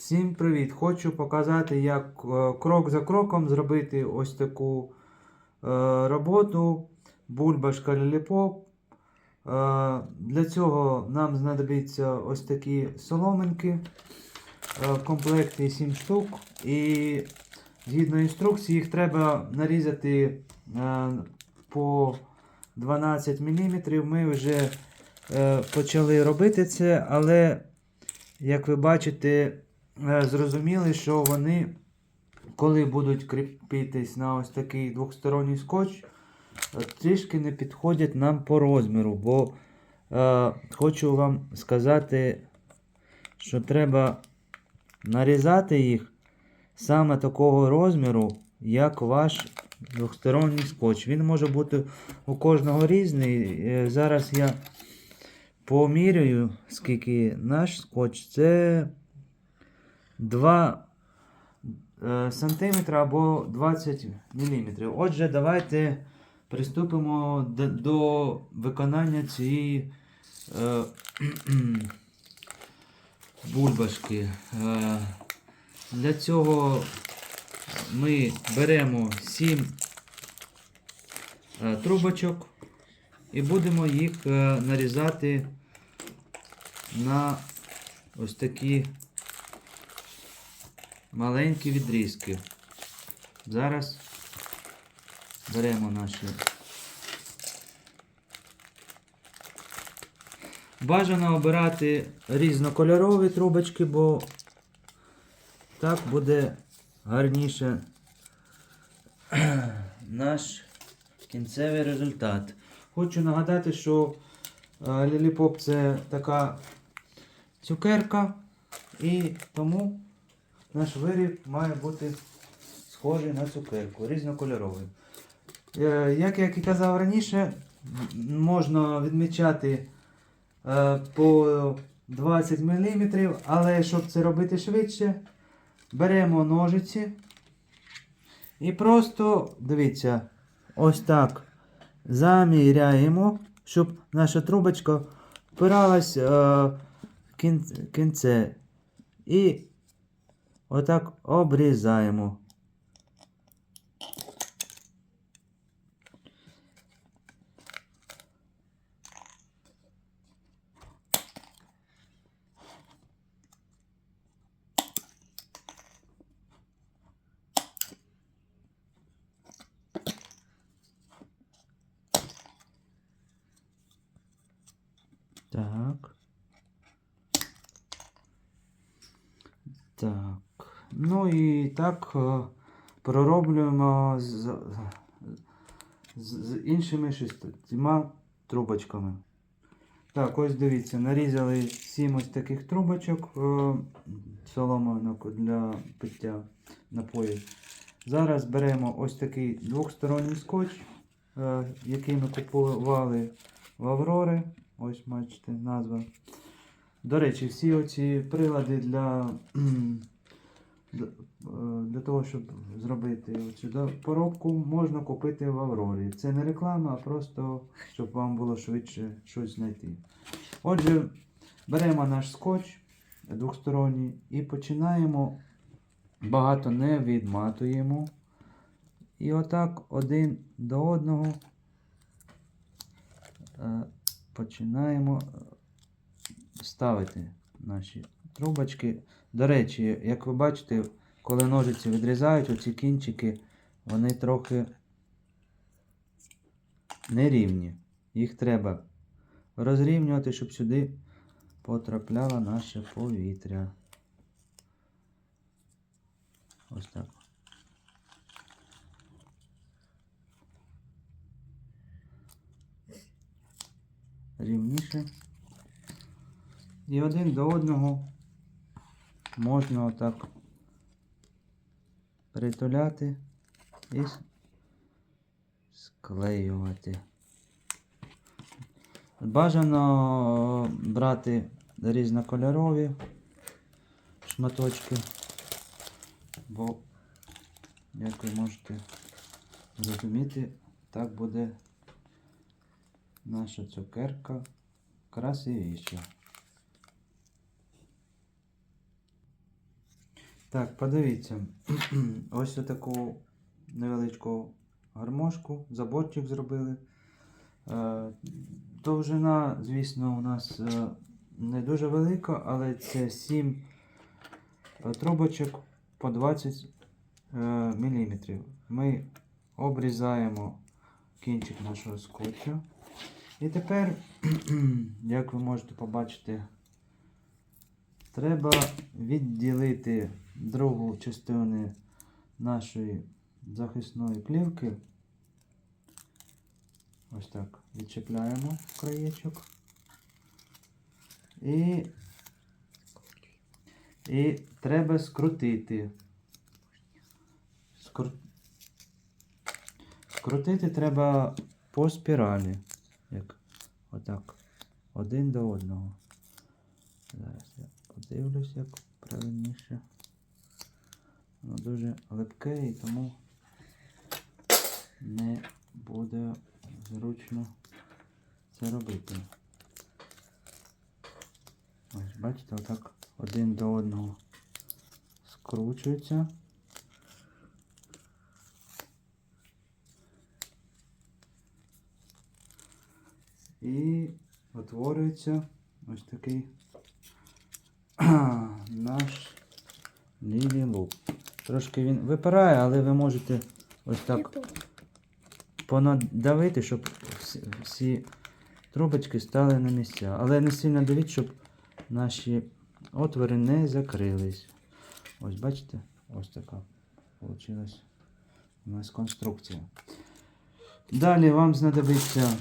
Всім привіт! Хочу показати, як е, крок за кроком зробити ось таку е, роботу бульбашка ліліпоп. Е, для цього нам знадобиться ось такі соломинки. Е, в комплекті 7 штук. І згідно інструкції їх треба нарізати е, по 12 мм. Ми вже е, почали робити це, але як ви бачите, зрозуміли, що вони, коли будуть кріпитись на ось такий двохсторонній скотч, е, трішки не підходять нам по розміру. Бо е, хочу вам сказати, що треба нарізати їх саме такого розміру, як ваш двохсторонній скотч. Він може бути у кожного різний. Е, Зараз я поміряю, скільки наш скотч. Це 2 е, сантиметри або 20 мм. Отже, давайте приступимо до, до виконання цієї е, бульбашки. Е, для цього ми беремо 7 е, трубочок і будемо їх е, нарізати на ось такі маленькі відрізки. Зараз беремо наші. Бажано обирати різнокольорові трубочки, бо так буде гарніше наш кінцевий результат. Хочу нагадати, що е, ліліпоп це така цукерка, і тому наш виріб має бути схожий на цукерку, різнокольоровий. Е, Як я і казав раніше, можна відмічати е, по 20 мм, але щоб це робити швидше, беремо ножиці і просто, дивіться, ось так заміряємо, щоб наша трубочка впиралась е, кінце. І отак обрізаємо. Так. Так. Ну і так е, пророблюємо з, з, з іншими шістьма трубочками. Так, ось дивіться, нарізали сім ось таких трубочок е, соломинок для пиття напоїв. Зараз беремо ось такий двохсторонній скотч, е, який ми купували в Аврори. Ось бачите, назва. До речі, всі оці прилади для, для, е, того, щоб зробити оцю поробку, можна купити в Аврорі. Це не реклама, а просто щоб вам було швидше щось знайти. Отже, беремо наш скотч двохсторонній і починаємо багато не відматуємо. І отак один до одного е, починаємо е, ставити наші трубочки. До речі, як ви бачите, коли ножиці відрізають, оці кінчики, вони трохи нерівні. Їх треба розрівнювати, щоб сюди потрапляло наше повітря. Ось так. Рівніше. І один до одного можна отак притуляти і склеювати. Бажано брати різнокольорові шматочки, бо, як ви можете зрозуміти, так буде наша цукерка красивіша. Так, подивіться. Ось таку невеличку гармошку, заборчик зробили. Е, Довжина, звісно, у нас е, не дуже велика, але це 7 трубочок по 20 мм. Ми обрізаємо кінчик нашого скотчу. І тепер, як ви можете побачити, треба відділити другу частину нашої захисної плівки. Ось так. Відчепляємо краєчок. І, і треба скрутити. Скру... Скрутити треба по спіралі. Як отак. Один до одного. Зараз я подивлюсь, як правильніше. Воно дуже липке і тому не буде зручно це робити. Ось, бачите, отак один до одного скручується. І утворюється ось такий наш лілі лук. Трошки він випирає, але ви можете ось так понадавити, щоб всі, всі трубочки стали на місця. Але не сильно давіть, щоб наші отвори не закрились. Ось бачите? Ось така вийшла у нас конструкція. Далі вам знадобиться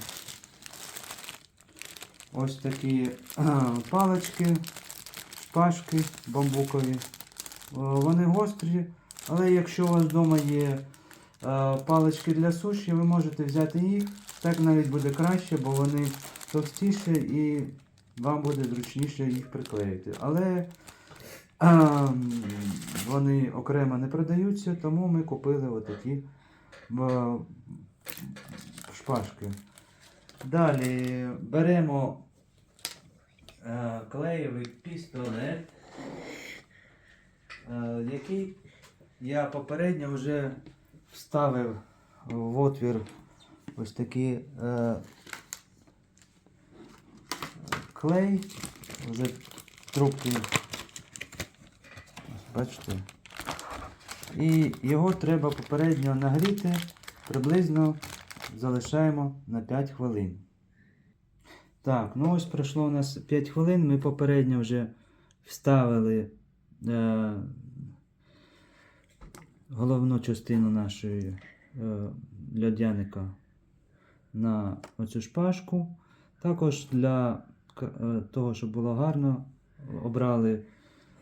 ось такі а, палички, шпажки бамбукові. Вони гострі, але якщо у вас вдома є е, палички для суші, ви можете взяти їх. Так навіть буде краще, бо вони товстіші і вам буде зручніше їх приклеїти. Але а, вони окремо не продаються, тому ми купили отакі е, шпажки. Далі беремо е, клеєвий пістолет, е, який я попередньо вже вставив в отвір ось такі е, клей, вже трубки, бачите. І його треба попередньо нагріти, приблизно залишаємо на 5 хвилин. Так, ну ось пройшло у нас 5 хвилин. Ми попередньо вже вставили е, головну частину нашої е, льодяника на оцю шпажку. Також для е, того, щоб було гарно, обрали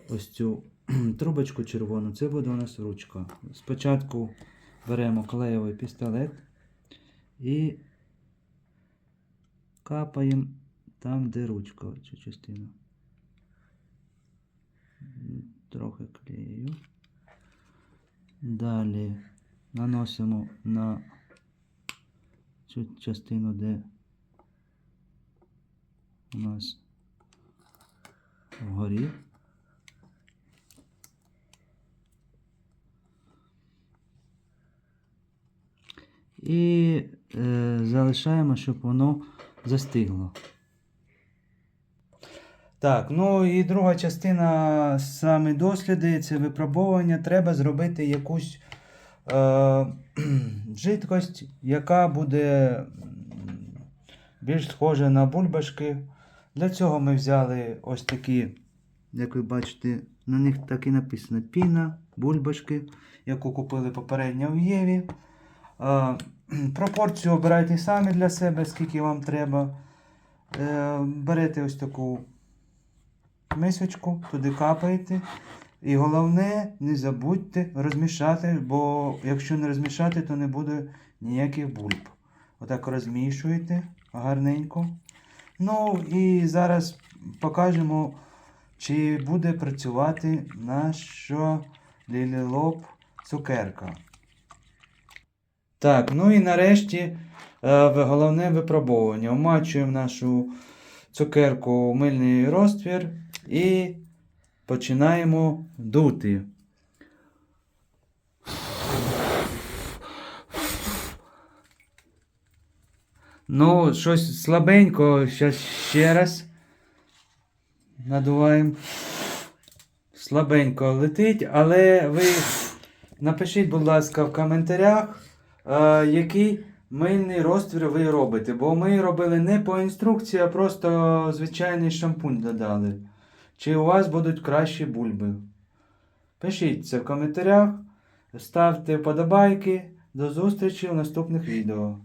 ось цю трубочку червону. Це буде у нас ручка. Спочатку беремо клеєвий пістолет і капаємо там, де ручка, цю частину. Трохи клею. Далі наносимо на цю частину, де у нас вгорі. І е, залишаємо, щоб воно застигло. Так, ну і друга частина саме досліди, це випробовування. Треба зробити якусь е, жидкость, яка буде більш схожа на бульбашки. Для цього ми взяли ось такі, як ви бачите, на них так і написано піна, бульбашки, яку купили попередньо в Єві. Пропорцію обирайте самі для себе, скільки вам треба. Е, берете ось таку мисочку, туди капаєте. І головне, не забудьте розмішати, бо якщо не розмішати, то не буде ніяких бульб. Отак розмішуєте гарненько. Ну і зараз покажемо, чи буде працювати наша лілілоп цукерка. Так, ну і нарешті е, головне випробовування. Омачуємо нашу цукерку в мильний розтвір і починаємо дути. Ну, щось слабенько, Щас ще раз. Надуваємо. Слабенько летить, але ви напишіть, будь ласка, в коментарях який мильний розтвір ви робите. Бо ми робили не по інструкції, а просто звичайний шампунь додали. Чи у вас будуть кращі бульби? Пишіть це в коментарях, ставте вподобайки. До зустрічі в наступних відео.